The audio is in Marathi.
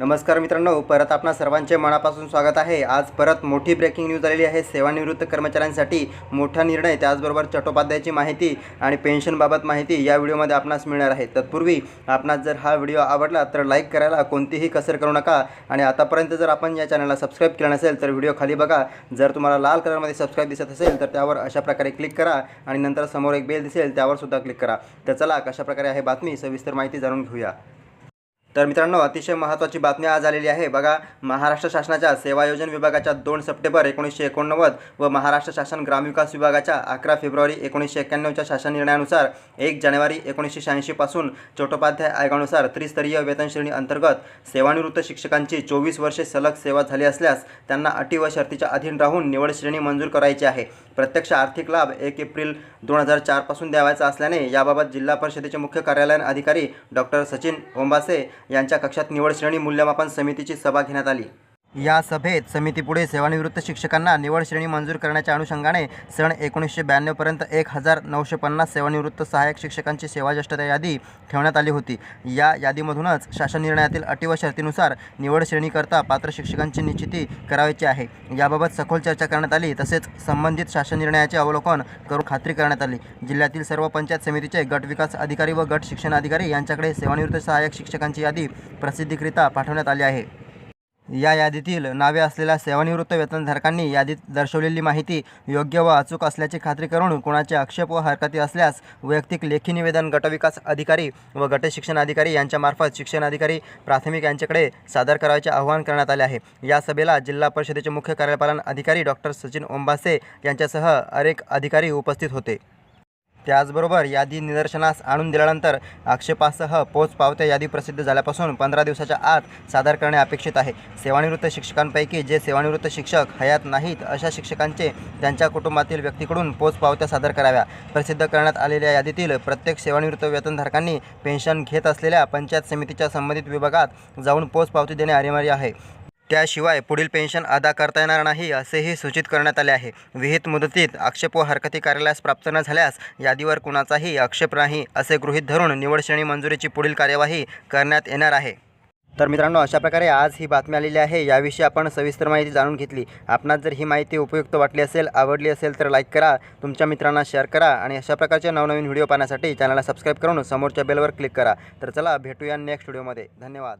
नमस्कार मित्रांनो परत आपणा सर्वांचे मनापासून स्वागत आहे. आज परत मोठी ब्रेकिंग न्यूज आलेली आहे. सेवानिवृत्त कर्मचाऱ्यांसाठी मोठा निर्णय त्याचबरोबर चट्टोपाध्यायाची माहिती आणि पेन्शनबाबत माहिती या व्हिडिओमध्ये आपणास मिळणार आहे. तत्पूर्वी आपणास जर हा व्हिडिओ आवडला तर लाईक करायला कोणतीही कसर करू नका. आणि आतापर्यंत जर आपण या चॅनलला सबस्क्राईब केलं नसेल तर व्हिडिओ खाली बघा. जर तुम्हाला लाल कलरमध्ये सबस्क्राईब दिसत असेल तर त्यावर अशा प्रकारे क्लिक करा आणि नंतर समोर एक बेल दिसेल त्यावर सुद्धा क्लिक करा. तर चला कशाप्रकारे आहे बातमी सविस्तर माहिती जाणून घेऊया. तर मित्रांनो अतिशय महत्त्वाची बातमी आज आलेली आहे. बघा महाराष्ट्र शासनाच्या सेवा योजन विभागाच्या दोन सप्टेंबर एकोणीसशे एकोणनव्वद व महाराष्ट्र शासन ग्रामविकास विभागाच्या अकरा फेब्रुवारी एकोणीसशे एक्क्याण्णवच्या शासन निर्णयानुसार एक जानेवारी एकोणीसशे शहाऐंशीपासून चट्टोपाध्याय आयोगानुसार त्रिस्तरीय वेतनश्रेणी अंतर्गत सेवानिवृत्त शिक्षकांची चोवीस वर्षे सलग सेवा झाली असल्यास त्यांना अटी व शर्तीच्या अधीन राहून निवड श्रेणी मंजूर करायची आहे. प्रत्यक्ष आर्थिक लाभ एक एप्रिल दोन हजार चारपासून द्यावायचा असल्याने याबाबत जिल्हा परिषदेचे मुख्य कार्यालयीन अधिकारी डॉक्टर सचिन ओंबासे यांच्या कक्षात निवड श्रेणी मूल्यमापन समितीची सभा घेण्यात आली. या सभेत समितीपुढे सेवानिवृत्त शिक्षकांना निवड श्रेणी मंजूर करण्याच्या अनुषंगाने सन एकोणीसशे ब्याण्णवपर्यंत एक हजार नऊशे पन्नास सेवानिवृत्त सहाय्यक शिक्षकांची सेवाज्येष्ठता यादी ठेवण्यात आली होती. या यादीमधूनच शासन निर्णयातील अटी व शर्तीनुसार निवड श्रेणीकरता पात्र शिक्षकांची निश्चिती करायची आहे. याबाबत सखोल चर्चा करण्यात आली तसेच संबंधित शासन निर्णयाचे अवलोकन करून खात्री करण्यात आली. जिल्ह्यातील सर्व पंचायत समितीचे गट विकास अधिकारी व गट शिक्षण अधिकारी यांच्याकडे सेवानिवृत्त सहाय्यक शिक्षकांची यादी प्रसिद्धीकरिता पाठवण्यात आली आहे. या यादीतील नावे असलेल्या सेवानिवृत्त वेतनधारकांनी यादीत दर्शवलेली माहिती योग्य व अचूक असल्याची खात्री करून कोणाचे आक्षेप व हरकती असल्यास वैयक्तिक लेखी निवेदन गटविकास अधिकारी व गट शिक्षण अधिकारी यांच्यामार्फत शिक्षण अधिकारी प्राथमिक यांच्याकडे सादर करायचे आवाहन करण्यात आले आहे. या सभेला जिल्हा परिषदेचे मुख्य कार्यपालन अधिकारी डॉक्टर सचिन ओंबासे यांच्यासह अनेक अधिकारी उपस्थित होते. त्याचबरोबर यादी निदर्शनास आणून दिल्यानंतर आक्षेपासह पोच पावत्या यादी प्रसिद्ध झाल्यापासून पंधरा दिवसाच्या आत सादर करणे अपेक्षित आहे. सेवानिवृत्त शिक्षकांपैकी जे सेवानिवृत्त शिक्षक हयात नाहीत अशा शिक्षकांचे त्यांच्या कुटुंबातील व्यक्तीकडून पोच पावत्या सादर कराव्या. प्रसिद्ध करण्यात आलेल्या यादीतील प्रत्येक सेवानिवृत्त वेतनधारकांनी पेन्शन घेत असलेल्या पंचायत समितीच्या संबंधित विभागात जाऊन पोच पावती देणे अनिवार्य आहे. त्याशिवाय पुढील पेन्शन अदा करता येणार नाही असेही सूचित करण्यात आले आहे. विहित मुदतीत आक्षेप व हरकती कार्यालयास प्राप्त न झाल्यास यादीवर कुणाचाही आक्षेप नाही असे गृहीत धरून निवड श्रेणी मंजुरीची पुढील कार्यवाही करण्यात येणार आहे. तर मित्रांनो अशा प्रकारे आज ही बातमी आलेली आहे. याविषयी आपण सविस्तर माहिती जाणून घेतली. आपणास जर ही माहिती उपयुक्त वाटली असेल आवडली असेल तर लाईक करा तुमच्या मित्रांना शेअर करा आणि अशा प्रकारचे नवनवीन व्हिडिओ पाहण्यासाठी चॅनलला सबस्क्राईब करून समोरच्या बेलवर क्लिक करा. तर चला भेटूया नेक्स्ट व्हिडिओमध्ये. धन्यवाद.